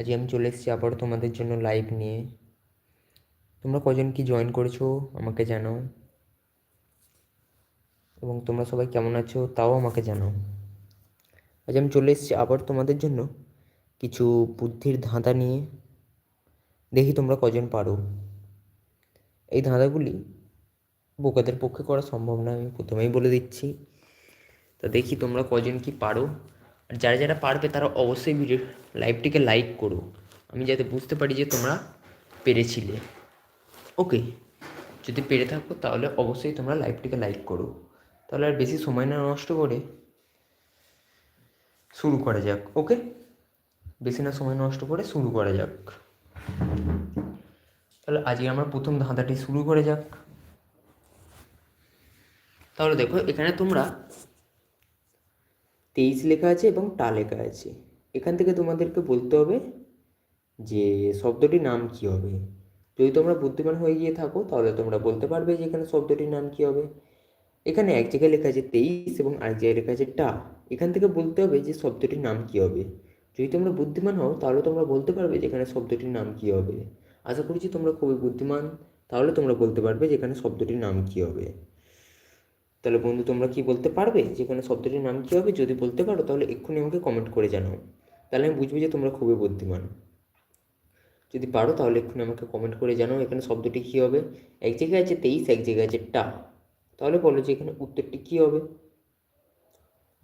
আজকে আমি চলে এসেছি আবার তোমাদের জন্য লাইভ নিয়ে। তোমরা কজন কি জয়েন করেছ আমাকে জানাও। এবং তোমরা সবাই কেমন আছো তাও আমাকে জানাও। আজ আমি চলে এসেছি আবার তোমাদের জন্য কিছু বুদ্ধির ধাঁধা নিয়ে। দেখি তোমরা কজন পারো। এই ধাঁধাগুলি বোকাদের পক্ষে করা সম্ভব না, আমি প্রথমেই বলে দিচ্ছি। তা দেখি তোমরা কজন কি পারো। আর যারা যারা পারবে তারা অবশ্যই ভিডিও লাইভটিকে লাইক করো। আমি যাতে বুঝতে পারি যে তোমরা পেরেছিলে। ওকে যদি পেরে থাকো তাহলে অবশ্যই তোমরা লাইভটিকে লাইক করো। তাহলে আর বেশি সময় না নষ্ট করে শুরু করা যাক। ওকে বেশি না সময় নষ্ট করে শুরু করা যাক। তাহলে আজকে আমার প্রথম ধাঁধাটি শুরু করে যাক। তাহলে দেখো, এখানে তোমরা তেইশ লেখা আছে এবং টা লেখা আছে। এখান থেকে তোমাদেরকে বলতে হবে যে শব্দটির নাম কী হবে। যদি তোমরা বুদ্ধিমান হয়ে গিয়ে থাকো, তাহলে তোমরা বলতে পারবে যে এখানে শব্দটির নাম কী হবে। এখানে এক জায়গায় লেখা আছে তেইশ এবং আরেক জায়গায় লেখা আছে টা। এখান থেকে বলতে হবে যে শব্দটির নাম কী হবে। যদি তোমরা বুদ্ধিমান হও, তাহলে তোমরা বলতে পারবে যে এখানে শব্দটির নাম কী হবে। আশা করছি তোমরা খুবই বুদ্ধিমান, তাহলে তোমরা বলতে পারবে যে এখানে শব্দটির নাম কী হবে। তাহলে বন্ধু, তোমরা কি বলতে পারবে? যে এখানে শব্দটির নাম কী হবে? যদি বলতে পারো, তাহলে এক্ষুনি আমাকে কমেন্ট করে জানাও। তাহলে আমি বুঝব যে তোমরা খুবই বুদ্ধিমান। যদি পারো, তাহলে এক্ষুনি আমাকে কমেন্ট করে জানাও এখানে শব্দটি কী হবে। এক জায়গায় আছে তেইশ, এক জায়গায় আছে টা। তাহলে বলো যে এখানে উত্তরটি কী হবে।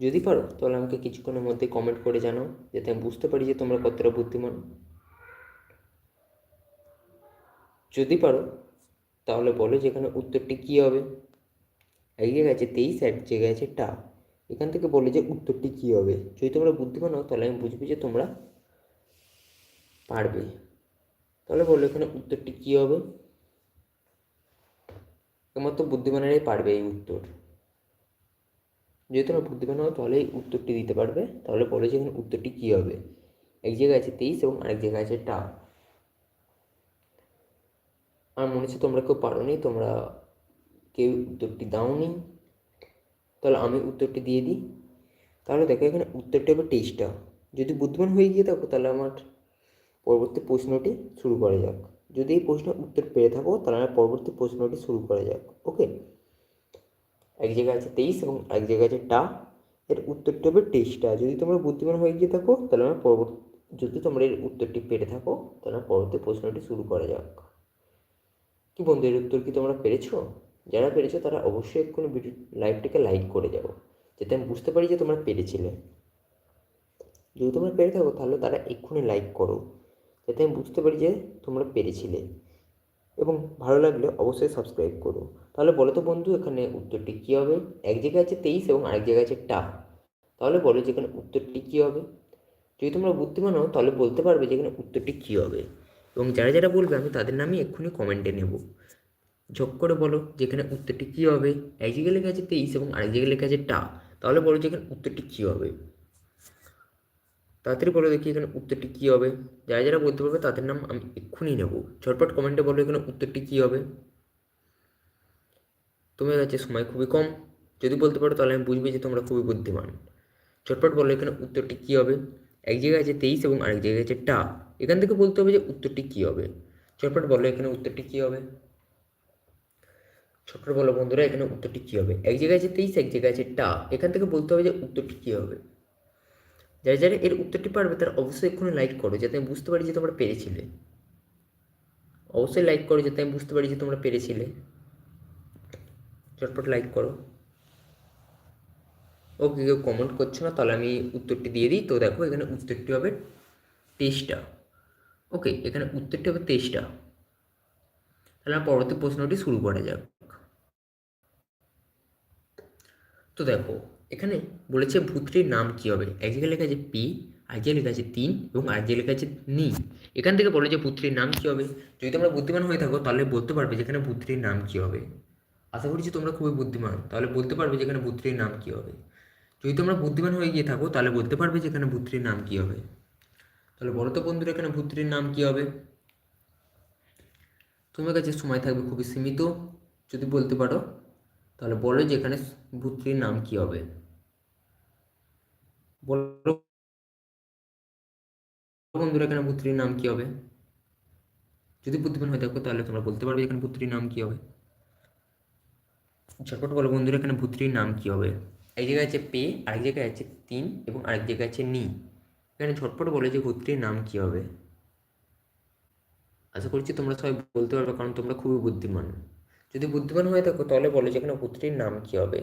যদি পারো, তাহলে আমাকে কিছুক্ষণের মধ্যে কমেন্ট করে জানাও, যাতে আমি বুঝতে পারি যে তোমরা কতটা বুদ্ধিমান। যদি পারো, তাহলে বলো যে এখানে উত্তরটি কী হবে। এক জায়গায় আছে তেইশ এক জায়গায় আছে টা এখান থেকে বলে যে উত্তরটি কী হবে? যদি তোমরা বুদ্ধিমান হও, তাহলে আমি বুঝব যে তোমরা পারবে। তাহলে বলো এখানে উত্তরটি কী হবে? একমাত্র বুদ্ধিমানেরাই পারবে এই উত্তর। যদি তোমরা বুদ্ধিমান হও, তাহলে এই উত্তরটি দিতে পারবে। তাহলে বলো যে এখানে উত্তরটি কী হবে? এক জায়গায় আছে তেইশ এবং আরেক জায়গায় আছে টা আমার মনে হচ্ছে তোমরা কেউ পারো নি, তোমরা কেউ উত্তরটি দাওনি, তাহলে আমি উত্তরটি দিয়ে দিই। তাহলে দেখো এখানে উত্তরটি হবে তেইশটা যদি বুদ্ধিমান হয়ে গিয়ে থাকো, তাহলে আমার পরবর্তী প্রশ্নটি শুরু করা যাক। যদি এই প্রশ্নের উত্তর পেয়ে থাকো, তাহলে আমার পরবর্তী প্রশ্নটি শুরু করা যাক ওকে এক জায়গায় আছে তেইশ এবং এক জায়গায় আছে টা। এর উত্তরটি হবে তেইশটা যদি তোমরা বুদ্ধিমান হয়ে গিয়ে থাকো, তাহলে আমার পরবর্তী, যদি তোমরা এর উত্তরটি পেরে থাকো, তাহলে পরবর্তী প্রশ্নটি শুরু করা যাক। কি বন্ধু, এর উত্তর কি তোমরা পেরেছ? যারা পেরেছ তারা অবশ্যই এক্ষুনি ভিডিও লাইভটিকে লাইক করে যাও, যাতে আমি বুঝতে পারি যে তোমরা পেরেছিলে। যদি তোমরা পেরে থাকো তাহলে তারা এক্ষুনি লাইক করো, যাতে আমি বুঝতে পারি যে তোমরা পেরেছিলে। এবং ভালো লাগলে অবশ্যই সাবস্ক্রাইব করো। তাহলে বলো তো বন্ধু, এখানে উত্তরটি কী হবে? এক জায়গায় আছে তেইশ এবং আরেক জায়গায় আছে টা। তাহলে বলো যে এখানে উত্তরটি কী হবে? যদি তোমরা বুদ্ধিমান হও, তাহলে বলতে পারবে যে এখানে উত্তরটি কী হবে। এবং যারা যারা বলবে, আমি তাদের নামই এক্ষুনি কমেন্টে নেব। ঝক করে বলো যে এখানে উত্তরটি কী হবে। এক জায়গায় লেখা আছে তেইশ এবং আরেক জায়গায় লেখা আছে টা। তাহলে বলো যে এখানে উত্তরটি কী হবে। তাড়াতাড়ি বলো দেখি এখানে উত্তরটি কী হবে। যারা যারা বলতে পারবে তাদের নাম আমি এক্ষুনি নেব। ঝটপট কমেন্টে বলো এখানে উত্তরটি কী হবে। তোমার কাছে সময় খুবই কম। যদি বলতে পারো তাহলে আমি বুঝবি যে তোমরা খুবই বুদ্ধিমান। ঝটপট বলো এখানে উত্তরটি কী হবে। এক জায়গায় আছে তেইশ এবং আরেক জায়গায় আছে টা। এখান থেকে বলতে হবে যে উত্তরটি কী হবে। ঝটপট বলো এখানে উত্তরটি কী হবে। ছোট্ট বলো বন্ধুরা, এখানে উত্তরটি কী হবে? এক জায়গায় আছে তেইশ, এক জায়গায় আছে টা। এখান থেকে বলতে হবে যে উত্তরটি কী হবে? যারা যারা এর উত্তরটি পারবে, তারা অবশ্যই এক্ষুনি লাইক করো, যাতে আমি বুঝতে পারি যে তোমরা পেরেছিলে। অবশ্যই লাইক করো, যাতে আমি বুঝতে পারি যে তোমরা পেরেছিলে। চটপট লাইক করো। ওকে কেউ কমেন্ট করছ না, তাহলে আমি উত্তরটি দিয়ে দিই। তো দেখো, এখানে উত্তরটি হবে তেইশটা। ওকে, এখানে উত্তরটি হবে তেইশটা। তাহলে পরবর্তী প্রশ্নটি শুরু করা যাক। তো দেখো, এখানে বলেছে ভূতটির নাম কী হবে? এক জায়গায় লেখা আছে পি এক জায়গায় লেখা আছে তিন এবং এক জায়গায় লেখা আছে নি। এখান থেকে বলে যে ভূতটির নাম কী হবে? যদি তোমরা বুদ্ধিমান হয়ে থাকো, তাহলে বলতে পারবে যেখানে ভূতটির নাম কী হবে। আশা করছি তোমরা খুবই বুদ্ধিমান। তাহলে বলতে পারবে যেখানে ভূতটির নাম কী হবে। যদি তোমরা বুদ্ধিমান হয়ে গিয়ে থাকো, তাহলে বলতে পারবে যে এখানে ভূতটির নাম কী হবে। তাহলে বলো তো বন্ধুরা, এখানে ভূতটির নাম কী হবে? তোমার কাছে সময় থাকবে খুবই সীমিত। যদি বলতে পারো তাহলে বলো যে এখানে ভূতটির নাম কী হবে। বলো বন্ধুরা, এখানে পুত্রীর নাম কি হবে? যদি বুদ্ধিমান হয়ে থাকো তাহলে তোমরা বলতে পারবে এখানে পুত্রীর নাম কি হবে। ঝটপট বলো বন্ধুরা, এখানে পুত্রীর নাম কি হবে? এক জায়গায় আছে পে, আরেক জায়গায় আছে তিন এবং আরেক জায়গায় আছে নি। এখানে ঝটপট বলে যে পুত্রীর নাম কি হবে। আশা করছি তোমরা সবাই বলতে পারবে কারণ তোমরা খুবই বুদ্ধিমান। যদি বুদ্ধিমান হয়ে থাকো, তাহলে বলো যে এখানে পুত্রীর নাম কি হবে।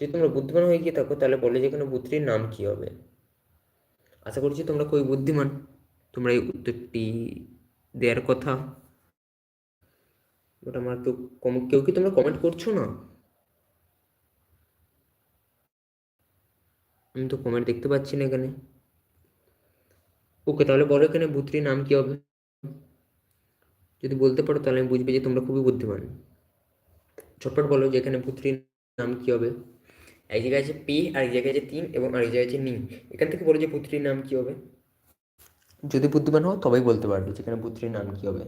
যদি তোমরা বুদ্ধিমান হয়ে গিয়ে থাকো, তাহলে বলে যে এখানে পুত্রীর নাম কি হবে। আশা করছি তোমরা খুবই বুদ্ধিমান। তোমরা এই উত্তরটি দেওয়ার কথা। বাট আমার কেউ কম- কেউ কি তোমরা কমেন্ট করছ না? আমি তো কমেন্ট দেখতে পাচ্ছি না এখানে। ওকে তাহলে বলো এখানে ভূত্রীর নাম কি হবে। যদি বলতে পারো তাহলে আমি বুঝবে যে তোমরা খুবই বুদ্ধিমান। ঝটপট বলো যে এখানে ভূত্রীর নাম কি হবে? এক জায়গায় আছে পি আর এক জায়গায় আছে তিন এবং আরেক জায়গায় আছে নি। এখান থেকে বলো যে পুত্রীর নাম কি হবে? যদি বুদ্ধিমান হও তবেই বলতে পারবে যে এখানে পুত্রীর নাম কি হবে।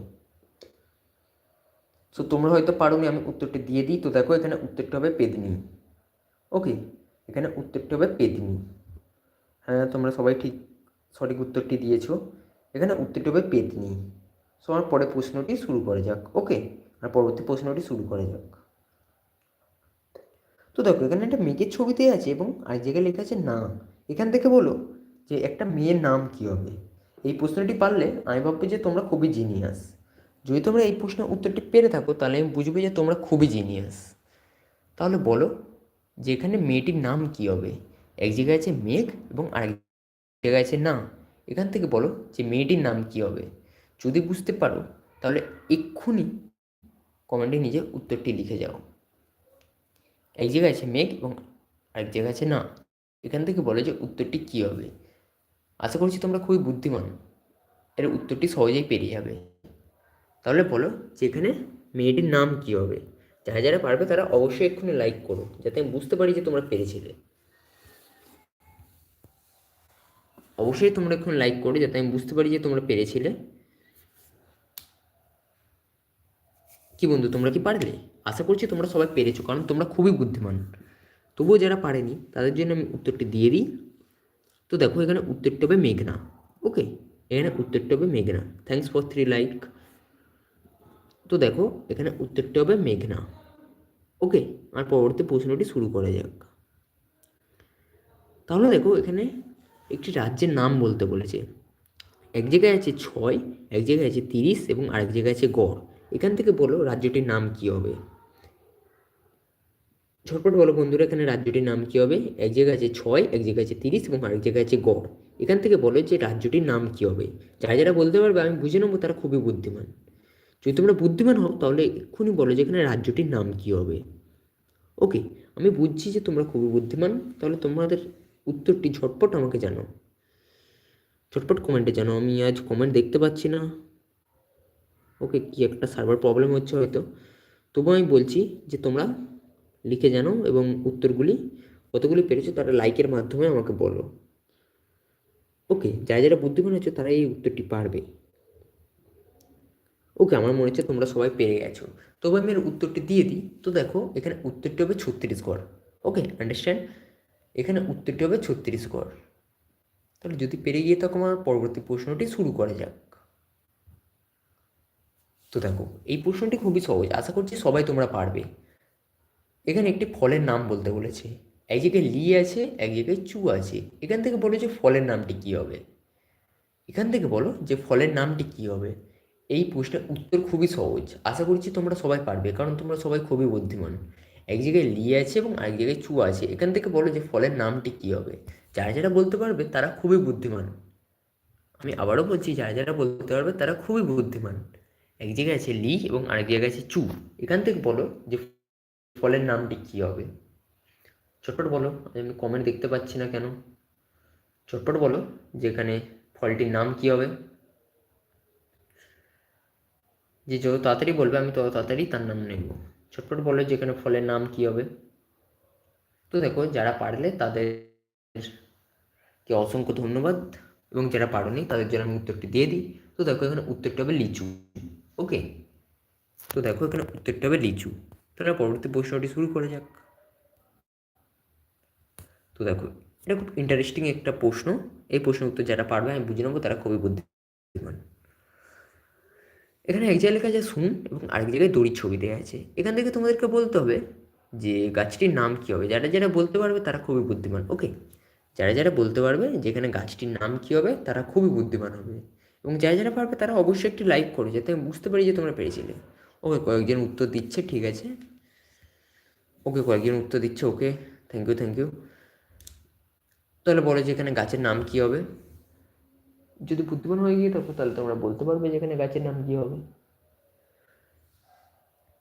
সো তোমরা হয়তো পারোনি আমি উত্তরটি দিয়ে দিই। তো দেখো এখানে উত্তরটি হবে পেদনি। ওকে এখানে উত্তরটি হবে পেদনি। হ্যাঁ তোমরা সবাই ঠিক সঠিক উত্তরটি দিয়েছ। এখানে উত্তরটি হবে পেদনি। সো আমার পরের প্রশ্নটি শুরু করা যাক ওকে আর পরবর্তী প্রশ্নটি শুরু করা যাক। তো দেখো, এখানে একটা মেয়ের ছবিতে আছে এবং আরেক জায়গায় লেখা আছে না এখান থেকে বলো যে একটা মেয়ের নাম কী হবে? এই প্রশ্নটি পারলে আমি ভাববো যে তোমরা খুবই জিনিয়াস যদি তোমরা এই প্রশ্নের উত্তরটি পেরে থাকো, তাহলে আমি বুঝব যে তোমরা খুবই জিনিয়াস তাহলে বলো যে এখানে মেয়েটির নাম কী হবে? এক জায়গায় আছে মেঘ এবং আরেক জায়গায় আছে না। এখান থেকে বলো যে মেয়েটির নাম কী হবে? যদি বুঝতে পারো, তাহলে এক্ষুনি কমেন্টে নিজের উত্তরটি লিখে যাও। এক জায়গায় আছে মেঘ এবং আরেক জায়গায় আছে না। এখান থেকে বলো যে উত্তরটি কী হবে। আশা করছি তোমরা খুবই বুদ্ধিমান। এর উত্তরটি সহজেই পেরিয়ে যাবে। তাহলে বলো যে এখানে মেয়েটির নাম কী হবে। যারা যারা পারবে তারা অবশ্যই এক্ষুনি লাইক করো, যাতে আমি বুঝতে পারি যে তোমরা পেরেছিলে। অবশ্যই তোমরা এক্ষুনি লাইক করো, যাতে আমি বুঝতে পারি যে তোমরা পেরেছিলে। কি বন্ধু, তোমরা কি পারলে? আশা করছি তোমরা সবাই পেরেছ, কারণ তোমরা খুবই বুদ্ধিমান। তবুও যারা পারেনি, তাদের জন্য আমি উত্তরটি দিয়ে দিই। তো দেখো, এখানে উত্তরটি হবে মেঘনা। ওকে, এখানে উত্তরটি হবে মেঘনা। থ্যাংকস ফর থ্রি লাইক তো দেখো, এখানে উত্তরটি হবে মেঘনা। ওকে, আর পরবর্তী প্রশ্নটি শুরু করা যাক। তাহলে দেখো, এখানে একটি রাজ্যের নাম বলতে বলেছে। এক জায়গায় আছে ছয়, এক জায়গায় আছে তিরিশ এবং আরেক জায়গায় আছে গড়। এখান থেকে বলো রাজ্যটির নাম কি হবে? ঝটপট বলো বন্ধুরা, এখানে রাজ্যটির নাম কি হবে? এক জায়গায় আছে ছয়, এক জায়গায় আছে তিরিশ এবং আরেক জায়গায় আছে গড়। এখান থেকে বলো যে রাজ্যটির নাম কি হবে। যারা যারা বলতে পারবে, আমি বুঝে নেব তারা খুবই বুদ্ধিমান। যদি তোমরা বুদ্ধিমান হও, তাহলে এক্ষুনি বলো যে এখানে রাজ্যটির নাম কি হবে। ওকে, আমি বুঝছি যে তোমরা খুবই বুদ্ধিমান। তাহলে তোমাদের উত্তরটি ঝটপট আমাকে জানো ঝটপট কমেন্টে জানো আমি আজ কমেন্ট দেখতে পাচ্ছি না। ওকে কি একটা সার্ভার প্রবলেম হচ্ছে হয়তো। তবু আমি বলছি যে তোমরা লিখে জানো এবং উত্তরগুলি কতগুলি পেরেছ তারা লাইকের মাধ্যমে আমাকে বলো। ওকে, যারা যারা বুদ্ধিমান হচ্ছে তারা এই উত্তরটি পারবে। ওকে, আমার মনে হচ্ছে তোমরা সবাই পেরে গেছো। তবে আমি এর উত্তরটি দিয়ে দিই। তো দেখো, এখানে উত্তরটি হবে ছত্রিশগড়। ওকে আন্ডারস্ট্যান্ড এখানে উত্তরটি হবে ছত্রিশগড়। তাহলে যদি পেরে গিয়ে থাকো, আমার পরবর্তী প্রশ্নটি শুরু করা যাক। তো দেখো, এই প্রশ্নটি খুবই সহজ। আশা করছি সবাই তোমরা পারবে। এখানে একটি ফলের নাম বলতে বলেছে। এক জায়গায় লি আছে, এক জায়গায় চু আছে। এখান থেকে বলো যে ফলের নামটি কী হবে? এখান থেকে বলো যে ফলের নামটি কী হবে? এই প্রশ্নের উত্তর খুবই সহজ। আশা করছি তোমরা সবাই পারবে, কারণ তোমরা সবাই খুবই বুদ্ধিমান। এক জায়গায় লি আছে এবং আরেক জায়গায় চু আছে। এখান থেকে বলো যে ফলের নামটি কী হবে? যারা যারা বলতে পারবে তারা খুবই বুদ্ধিমান। আমি আবারও বলছি, যারা যারা বলতে পারবে তারা খুবই বুদ্ধিমান। এক জায়গায় আছে লি এবং আরেক জায়গায় আছে চু এখান থেকে বলো যে ফলের নামটি কী হবে। চটপট বলো, আমি কমেন্ট দেখতে পাচ্ছি না কেন। চটপট বলো যে এখানে ফলটির নাম কী হবে। যে যত তাড়াতাড়ি বলবে, আমি তত তাড়াতাড়ি তার নাম নেব। চটপট বলো যে এখানে ফলের নাম কী হবে। তো দেখো, যারা পারলে তাদেরকে অসংখ্য ধন্যবাদ এবং যারা পারোনি তাদের জন্য আমি উত্তরটি দিয়ে দিই। তো দেখো, এখানে উত্তরটা হবে লিচু। ওকে তো দেখো এখানে উত্তরটা হবে লিচু। তাহলে পরবর্তী প্রশ্নটি শুরু করা যাক। তো দেখো, এটা খুব ইন্টারেস্টিং একটা প্রশ্ন। এই প্রশ্নের উত্তর যারা পারবে, আমি বুঝে নেব, তারা খুবই বুদ্ধিমান। এখানে এক জায়গায় লেখা আছে, শুন এবং আরেক জায়গায় দড়ির ছবি দেওয়া আছে। এখান থেকে তোমাদেরকে বলতে হবে যে গাছটির নাম কী হবে। যারা যারা বলতে পারবে, তারা খুবই বুদ্ধিমান। ওকে যারা যারা বলতে পারবে যেখানে গাছটির নাম কী হবে, তারা খুবই বুদ্ধিমান হবে। এবং যারা যারা পারবে তারা অবশ্যই একটি লাইক করো, যাতে আমি বুঝতে পারি যে তোমরা পেরেছিলে। ওকে, কয়েকজন উত্তর দিচ্ছে, ঠিক আছে। ওকে, কয়েকজন উত্তর দিচ্ছে, okay. Thank you thank you তাহলে বলো যে এখানে গাছের নাম কী হবে। যদি বুদ্ধিমান হয়ে গিয়ে থাকো, তাহলে তোমরা বলতে পারবে যে এখানে গাছের নাম কী হবে।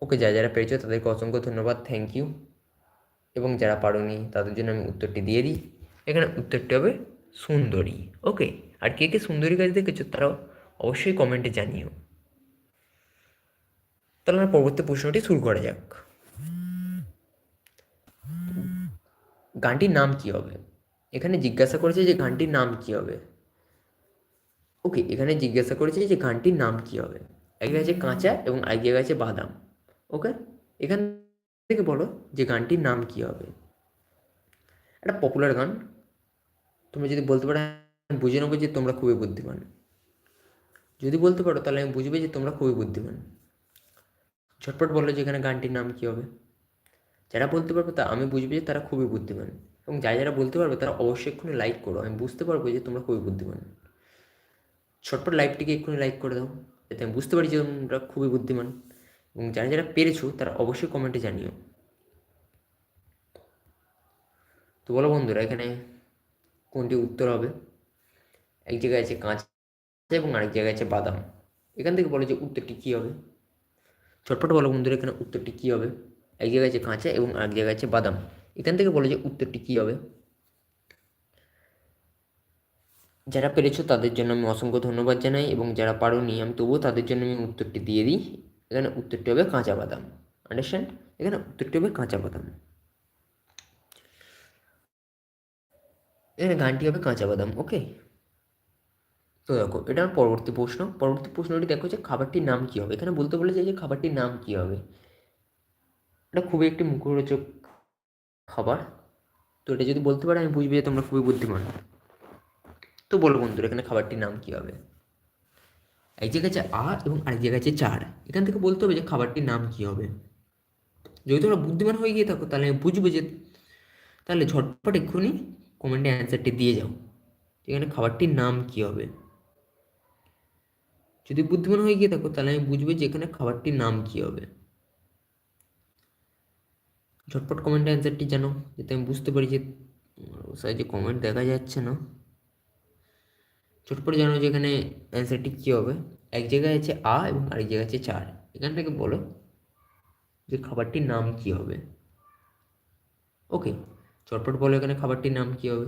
ওকে, যারা যারা পেরেছ, তাদেরকে অসংখ্য ধন্যবাদ থ্যাংক ইউ এবং যারা পারোনি, তাদের জন্য আমি উত্তরটি দিয়ে দিই। এখানে উত্তরটি হবে সুন্দরী, ওকে। আর কে কে সুন্দরী গাছ দেখেছ তারাও অবশ্যই কমেন্টে জানিও। তাহলে আমরা পরবর্তী প্রশ্নটি শুরু করা যাক। গানটির নাম কি হবে? এখানে জিজ্ঞাসা করেছে যে গানটির নাম কি হবে? ওকে, এখানে জিজ্ঞাসা করেছে যে গানটির নাম কি হবে? এক আছে কাঁচা এবং জায়গায় আছে বাদাম। ওকে, এখান থেকে বলো যে গানটির নাম কি হবে? একটা পপুলার গান। তোমরা যদি বলতে পারো বুঝে নেব যে তোমরা খুবই বুদ্ধিমান। যদি বলতে পারো, তাহলে আমি বুঝবে যে তোমরা খুবই বুদ্ধিমান। ঝটপট বলো যে এখানে গানটির নাম কী হবে। যারা বলতে পারবে তা, আমি বুঝবে যে তারা খুবই বুদ্ধিমান। এবং যারা যারা বলতে পারবে তারা অবশ্যই এক্ষুনি লাইক করো। আমি বুঝতে পারব যে তোমরা খুবই বুদ্ধিমান। ঝটপট লাইভটিকে এক্ষুনি লাইক করে দাও, যাতে আমি বুঝতে পারি যে তোমরা খুবই বুদ্ধিমান। এবং যারা যারা পেরেছ, তারা অবশ্যই কমেন্টে জানিও। তো বলো বন্ধুরা, এখানে কোনটি উত্তর হবে? এক জায়গায় আছে কাঁচা এবং আরেক জায়গায় আছে বাদাম। এখান থেকে বলো যে উত্তরটি কী হবে? ছটপট বলো বন্ধুরা, এখানে উত্তরটি কী হবে? এক জায়গায় আছে কাঁচা এবং আরেক জায়গায় আছে বাদাম। এখান থেকে বলো যে উত্তরটি কী হবে? যারা পেরেছ তাদের জন্য আমি অসংখ্য ধন্যবাদ জানাই এবং যারা পারোনি, আমি তবুও তাদের জন্য আমি উত্তরটি দিয়ে দিই। এখানে উত্তরটি হবে কাঁচা বাদাম। আন্ডারস্ট্যান্ড এখানে উত্তরটি হবে কাঁচা বাদাম। এখানে গানটি হবে কাঁচা বাদাম ওকে তো দেখো, এটা আমার পরবর্তী প্রশ্ন। পরবর্তী প্রশ্নটি দেখো যে খাবারটির নাম কী হবে? এখানে বলতে বলেছে যে খাবারটির নাম কী হবে? এটা খুবই একটি মুখরোচক খাবার। তো এটা যদি বলতে পারে, আমি বুঝবি যে তোমরা খুবই বুদ্ধিমান। তো বলো বন্ধুরা, এখানে খাবারটির নাম কী হবে? এক জায়গায় আছে আ এবং আরেক জায়গায় আছে চার। এখান থেকে বলতে হবে যে খাবারটির নাম কী হবে? যদি তোমরা বুদ্ধিমান হয়ে গিয়ে থাকো, তাহলে বুঝব যে, তাহলে ঝটপট এক্ষুনি কমেন্টে অ্যান্সারটি দিয়ে যাও। এখানে খাবারটির নাম কী হবে? যদি বুদ্ধিমান হয়ে গিয়ে থাকো, তাহলে আমি বুঝব যে এখানে খাবারটির নাম কী হবে। ঝটপট কমেন্টে অ্যান্সারটি জানো, যাতে আমি বুঝতে পারি যে সাইজে কমেন্ট দেখা যাচ্ছে না। ঝটপট জানো যে এখানে অ্যান্সারটি কী হবে। এক জায়গায় আছে আ এবং আরেক জায়গায় আছে চার। এখান থেকে বলো যে খাবারটির নাম কী হবে। ওকে চটপট বলো এখানে খাবারটির নাম কী হবে।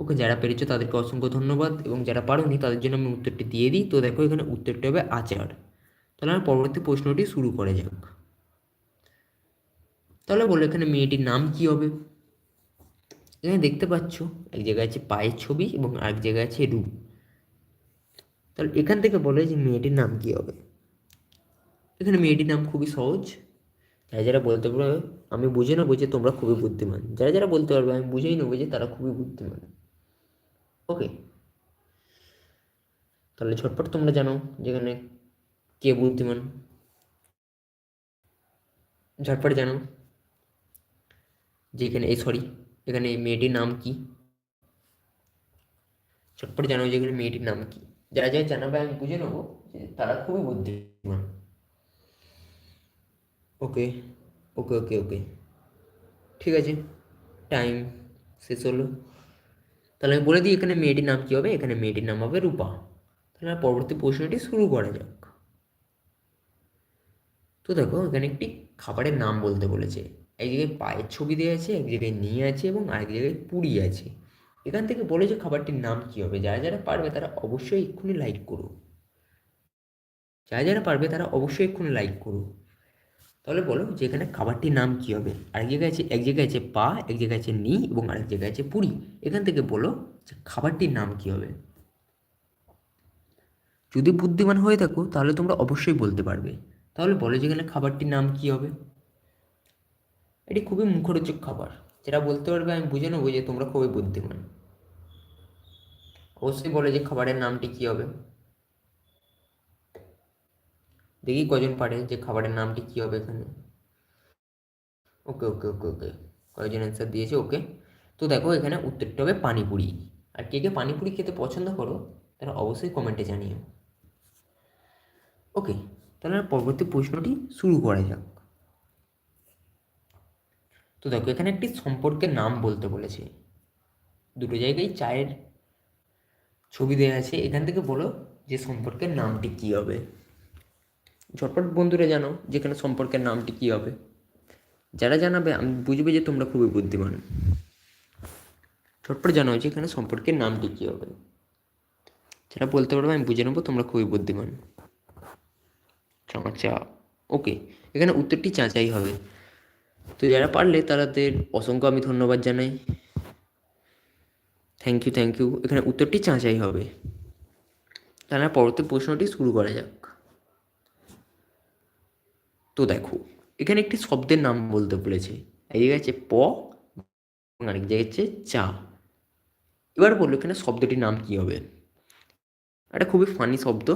ওকে যারা পেরেছ তাদেরকে অসংখ্য ধন্যবাদ এবং যারা পারোনি তাদের জন্য আমি উত্তরটি দিয়ে দিই। তো দেখো এখানে উত্তরটি হবে আচার। তাহলে আমার পরবর্তী প্রশ্নটি শুরু করে যাক। তাহলে বলো এখানে মেয়েটির নাম কী হবে? এখানে দেখতে পাচ্ছ এক জায়গায় আছে পায়ের ছবি এবং আরেক জায়গায় আছে রূপ। তাহলে এখান থেকে বলে যে মেয়েটির নাম কী হবে? এখানে মেয়েটির নাম খুবই সহজ। যারা যারা বলতে পারবে, আমি বুঝে নেব যে তোমরা খুবই বুদ্ধিমান। যারা যারা বলতে পারবে, আমি বুঝেই নেব যে তারা খুবই বুদ্ধিমান। ওকে তাহলে ঝটপট তোমরা জানো যেখানে কে বুদ্ধিমান। ঝটপট জানো যে এখানে, এই সরি এখানে মেয়েটির নাম কি? ঝটপট জানো যে এখানে মেয়েটির নাম কি। যারা যারা জানাবে আমি বুঝে নেব তারা খুবই বুদ্ধিমান। ওকে ওকে ওকে ওকে ঠিক আছে টাইম শেষ হলো। তাহলে আমি বলে দিই, এখানে মেয়েটির নাম কী হবে? এখানে মেয়েটির নাম হবে রূপা। তাহলে পরবর্তী প্রশ্নটি শুরু করা যাক। তো দেখো, এখানে একটি খাবারের নাম বলতে বলেছে। এক জায়গায় পায়ের ছবি দেওয়া আছে, এক জায়গায় নিয়ে আছে এবং আরেক জায়গায় পুরি আছে। এখান থেকে বলেছে খাবারটির নাম কী হবে। যারা যারা পারবে তারা অবশ্যই এক্ষুনি লাইক করো। যারা যারা পারবে তারা অবশ্যই এক্ষুনি লাইক করো। তাহলে বলো যে এখানে খাবারটির নাম কী হবে? আরেক জায়গায় আছে, এক জায়গায় আছে পা, এক জায়গায় আছে নি এবং আরেক জায়গায় আছে পুরি। এখান থেকে বলো যে খাবারটির নাম কী হবে? যদি বুদ্ধিমান হয়ে থাকো, তাহলে তোমরা অবশ্যই বলতে পারবে। তাহলে বলো যে এখানে খাবারটির নাম কী হবে? এটি খুবই মুখরোচক খাবার। যেটা বলতে পারবে, আমি বুঝে নেব যে তোমরা খুবই বুদ্ধিমান। অবশ্যই বলো যে খাবারের নামটি কী হবে? দেখি কজন পারে যে খাবারের নামটি কী হবে এখানে। ওকে ওকে ওকে ওকে। কয়েকজন অ্যান্সার দিয়েছে, ওকে। তো দেখো এখানে উত্তরটা হবে পানিপুরি। আর কে কে পানিপুরি খেতে পছন্দ করো, তারা অবশ্যই কমেন্টে জানিও। ওকে, তাহলে পরবর্তী প্রশ্নটি শুরু করা যাক। তো দেখো এখানে একটি সম্পর্কের নাম বলতে বলেছে। দুটো জায়গায় চায়ের ছবি দেওয়া আছে। এখান থেকে বলো যে সম্পর্কের নামটি কী হবে। ঝটপট বন্ধুরা জানো যেখানে সম্পর্কের নামটি কী হবে। যারা জানাবে, আমি বুঝবে যে তোমরা খুবই বুদ্ধিমান। ঝটপট জানাও যে এখানে সম্পর্কের নামটি কী হবে। যারা বলতে পারবে, আমি বুঝে নেব তোমরা খুবই বুদ্ধিমান। চাঁচা ওকে এখানে উত্তরটি চাঁচাই হবে। তো যারা পারলে তাদের অসংখ্য আমি ধন্যবাদ জানাই। থ্যাংক ইউ থ্যাংক ইউ এখানে উত্তরটি চাঁচাই হবে। তাহলে পরবর্তী প্রশ্নটি শুরু করা যাক। তো দেখো, এখানে একটি শব্দের নাম বলতে বলেছে। এক জায়গায় আছে প, এবং আরেক জায়গায় হচ্ছে চা। এবার বলল এখানে শব্দটির নাম কী হবে? এটা খুবই ফানি শব্দ।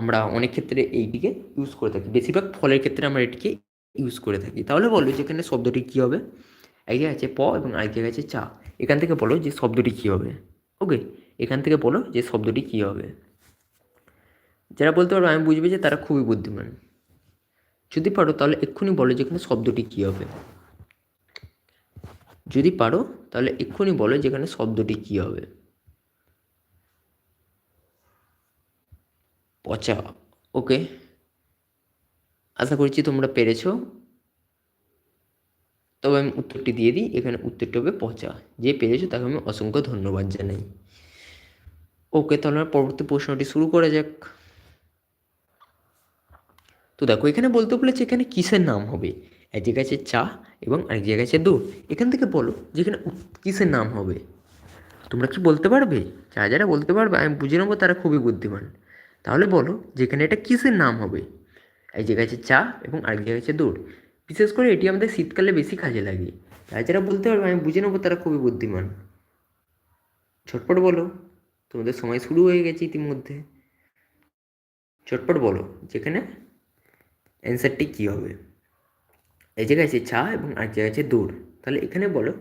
আমরা অনেক ক্ষেত্রে এইটিকে ইউজ করে থাকি। বেশিরভাগ ফলের ক্ষেত্রে আমরা এটিকে ইউজ করে থাকি। তাহলে বলো যে এখানে শব্দটি কী হবে? এক জায়গায় আছে প এবং আরেক জায়গায় আছে চা। এখান থেকে বলো যে শব্দটি কী হবে? ওকে, এখান থেকে বলো যে শব্দটি কী হবে। যারা বলতে পারবে আমি বুঝবে যে তারা খুবই বুদ্ধিমান। যদি পারো তাহলে এক্ষুনি বলো যে এখানে শব্দটি কী হবে। যদি পারো তাহলে এক্ষুনি বলো যে এখানে শব্দটি কী হবে। পচা, ওকে। আশা করছি তোমরা পেরেছ। তবে আমি উত্তরটি দিয়ে দিই, এখানে উত্তরটি হবে পচা। যে পেরেছ তাকে আমি অসংখ্য ধন্যবাদ জানাই। ওকে, তাহলে পরবর্তী প্রশ্নটি শুরু করা যাক। তো দেখো, এখানে বলতে বলেছে এখানে কিসের নাম হবে? এক জায়গায় আছে চা এবং আরেক জায়গায় আছে দু এখান থেকে বলো যে এখানে কিসের নাম হবে? তোমরা কি বলতে পারবে? যারা যারা বলতে পারবে, আমি বুঝে নেব তারা খুবই বুদ্ধিমান। তাহলে বলো যে এখানে এটা কিসের নাম হবে? এক জায়গায় আছে চা এবং আরেক জায়গায় আছে দৌড় বিশেষ করে এটি আমাদের শীতকালে বেশি কাজে লাগে। যারা যারা বলতে পারবে, আমি বুঝে নেব তারা খুবই বুদ্ধিমান। ছটপট বলো, তোমাদের সময় শুরু হয়ে গেছে ইতিমধ্যে। ঝটপট বলো যেখানে অ্যান্সারটি কী হবে? এই জায়গায় আছে চা এবং আরেক জায়গায় আছে দৌড় তাহলে এখানে বলো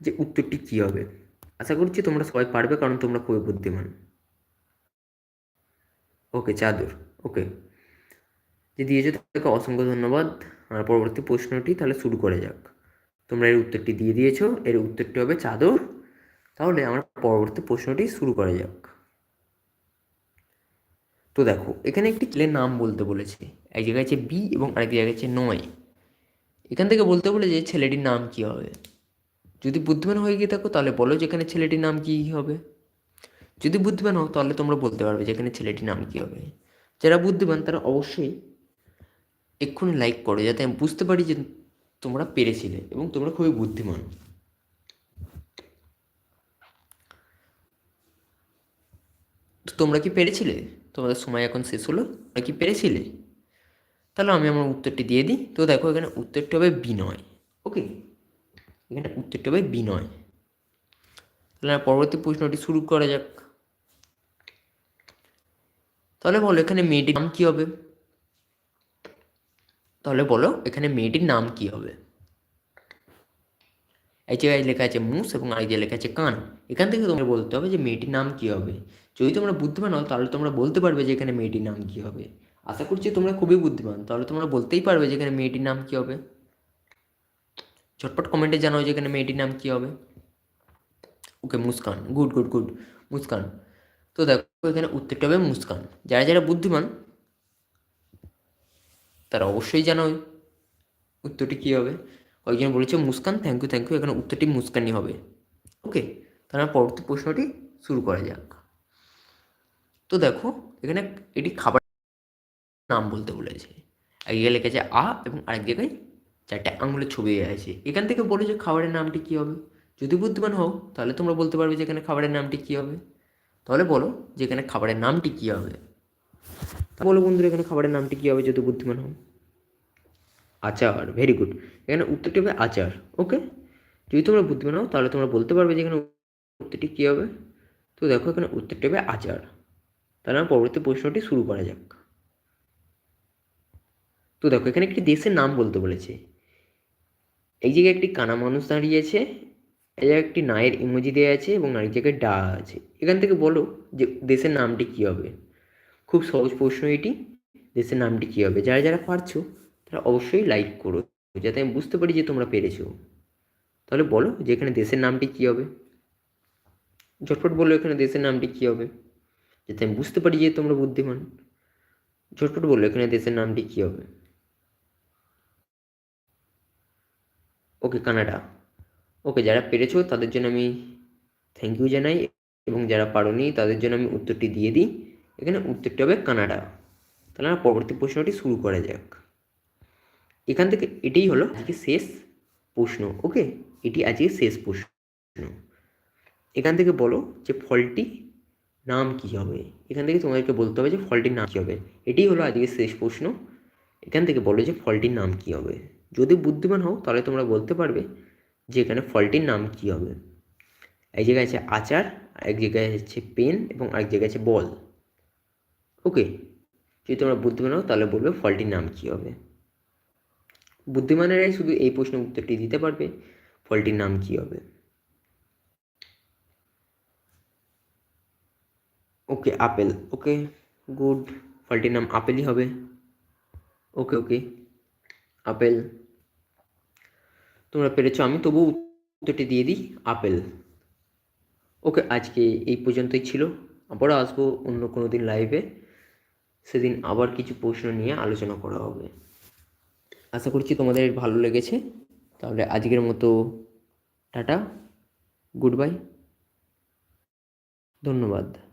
যে উত্তরটি কী হবে? আশা করছি তোমরা সবাই পারবে কারণ তোমরা খুবই বুদ্ধিমান। ওকে চাদর ওকে যে দিয়েছ তাকে অসংখ্য ধন্যবাদ। আর পরবর্তী প্রশ্নটি তাহলে শুরু করা যাক। তোমরা এর উত্তরটি দিয়ে দিয়েছ। এর উত্তরটি হবে চাদর তাহলে আমরা পরবর্তী প্রশ্নটি শুরু করা যাক। তো দেখো, এখানে একটি ছেলের নাম বলতে বলেছে। এক জায়গায় আছে বি এবং আরেক জায়গায় আছে নয়। এখান থেকে বলতে বলে যে ছেলেটির নাম কী হবে? যদি বুদ্ধিমান হয়ে গিয়ে থাকো, তাহলে বলো যে এখানে ছেলেটির নাম কী হবে? যদি বুদ্ধিমান হও, তাহলে তোমরা বলতে পারবে যে এখানে ছেলেটির নাম কী হবে। যারা বুদ্ধিমান, তারা অবশ্যই এক্ষুনি লাইক করো, যাতে আমি বুঝতে পারি যে তোমরা পেরেছিলে এবং তোমরা খুবই বুদ্ধিমান। তোমরা কি পেরেছিলে? তোমাদের সময় এখন শেষ হলো, তোমরা কি পেরেছিলে? তাহলে আমি আমার উত্তরটি দিয়ে দিই। তো দেখো, এখানে উত্তরটি হবে বিনয় ওকে এখানে উত্তরটি হবে বিনয়। তাহলে পরবর্তী প্রশ্নটি শুরু করা যাক। তাহলে বলো, এখানে মেয়েটির নাম কী হবে? তাহলে বলো, এখানে মেয়েটির নাম কী হবে? এক জায়গায় লেখা আছে মুস এবং আরেক জায়গায় লেখা আছে কান। এখান থেকে তোমাকে বলতে হবে যে মেয়েটির নাম কী হবে। যদি তোমরা বুদ্ধিমান হও, তাহলে তোমরা বলতে পারবে যে এখানে মেয়েটির নাম কী হবে। আশা করছি তোমরা খুবই বুদ্ধিমান, তাহলে তোমরা বলতেই পারবে যে এখানে মেয়েটির নাম কী হবে। ঝটপট কমেন্টে জানাও যে এখানে মেয়েটির নাম কী হবে। Okay Muskan good good good Muskan. তো দেখো, এখানে উত্তরটা হবে মুস্কান। যারা যারা বুদ্ধিমান, তারা অবশ্যই জানো উত্তরটি কী হবে। কয়েকজন বলেছে, Muskan thank you thank you এখানে উত্তরটি মুস্কানই হবে। ওকে তাহলে পরবর্তী প্রশ্নটি শুরু করা যাক। তো দেখো, এখানে এটি খাবার নাম বলতে বলেছে। এক জায়গায় লেখা আছে আ এবং আরেক জায়গায় চারটে আঙুলের ছবি আছে। এখান থেকে বলে যে খাবারের নামটি কী হবে। যদি বুদ্ধিমান হও, তাহলে তোমরা বলতে পারবে যে এখানে খাবারের নামটি কী হবে। তাহলে বলো যে এখানে খাবারের নামটি কী হবে। বলো বন্ধুরা, এখানে খাবারের নামটি কী হবে যদি বুদ্ধিমান হও। আচার ভেরি গুড এখানে উত্তরটি হবে আচার ওকে যদি তোমরা বুদ্ধিমান হও, তাহলে তোমরা বলতে পারবে যে এখানে উত্তরটি কী হবে। তো দেখো, এখানে উত্তরটা হবে আচার। তাহলে পরবর্তী প্রশ্নটি শুরু করা যাক। তো দেখো, এখানে একটি দেশের নাম বলতে বলেছে। এই জায়গায় একটি কানা মানুষ দাঁড়িয়েছে এই জায়গায় একটি নায়ের ইমোজি দেওয়া আছে এবং আরেক জায়গায় ডা আছে। এখান থেকে বলো যে দেশের নামটি কী হবে? খুব সহজ প্রশ্ন এটি, দেশের নামটি কী হবে? যারা যারা পারছ, তারা অবশ্যই লাইক করো, যাতে আমি বুঝতে পারি যে তোমরা পেরেছ। তাহলে বলো যে এখানে দেশের নামটি কী হবে? ঝটপট বলো এখানে দেশের নামটি কী হবে। যাতে আমি বুঝতে পারি যে তোমরা বুদ্ধিমান। ঝটপট বলল এখানে দেশের নামটি কী হবে? ওকে, কানাডা। ওকে, যারা পেরেছ তাদের জন্য আমি থ্যাংক ইউ জানাই এবং যারা পারোনি তাদের জন্য আমি উত্তরটি দিয়ে দিই। এখানে উত্তরটি হবে কানাডা। তাহলে আমরা পরবর্তী প্রশ্নটি শুরু করা যাক। এখান থেকে এটাই হলো আজকে শেষ প্রশ্ন, ওকে? এটি আজকে শেষ প্রশ্ন। এখান থেকে বলো যে ফলটি নাম কী হবে? এখান থেকে তোমাদেরকে বলতে হবে যে ফলটির নাম কী হবে? এটাই হলো আজকে শেষ প্রশ্ন। এখান থেকে বলো যে ফলটির নাম কী হবে? যদি বুদ্ধিমান হও, তাহলে তোমরা বলতে পারবে যে এখানে ফলটির নাম কী হবে। এক জায়গায় আছে আচার এক জায়গায় আছে পেন এবং এক জায়গায় আছে বল। ওকে যদি তোমরা বুদ্ধিমান হও, তাহলে বলবে ফলটির নাম কী হবে। বুদ্ধিমানেরাই শুধু এই প্রশ্নের উত্তরটি দিতে পারবে, ফলটির নাম কী হবে। ওকে আপেল ওকে গুড ফলটির নাম আপেলই হবে. ওকে ওকে আপেল তোমরা পেরেছ, আমি তবু উত্তরটি দিয়ে দিই আপেল ওকে আজকে এই পর্যন্তই ছিল। আবারও আসব অন্য কোনো দিন লাইভে সেদিন আবার কিছু প্রশ্ন নিয়ে আলোচনা করা হবে। আশা করছি তোমাদের ভালো লেগেছে। তাহলে আজকের মতো টাটা। গুড বাই ধন্যবাদ।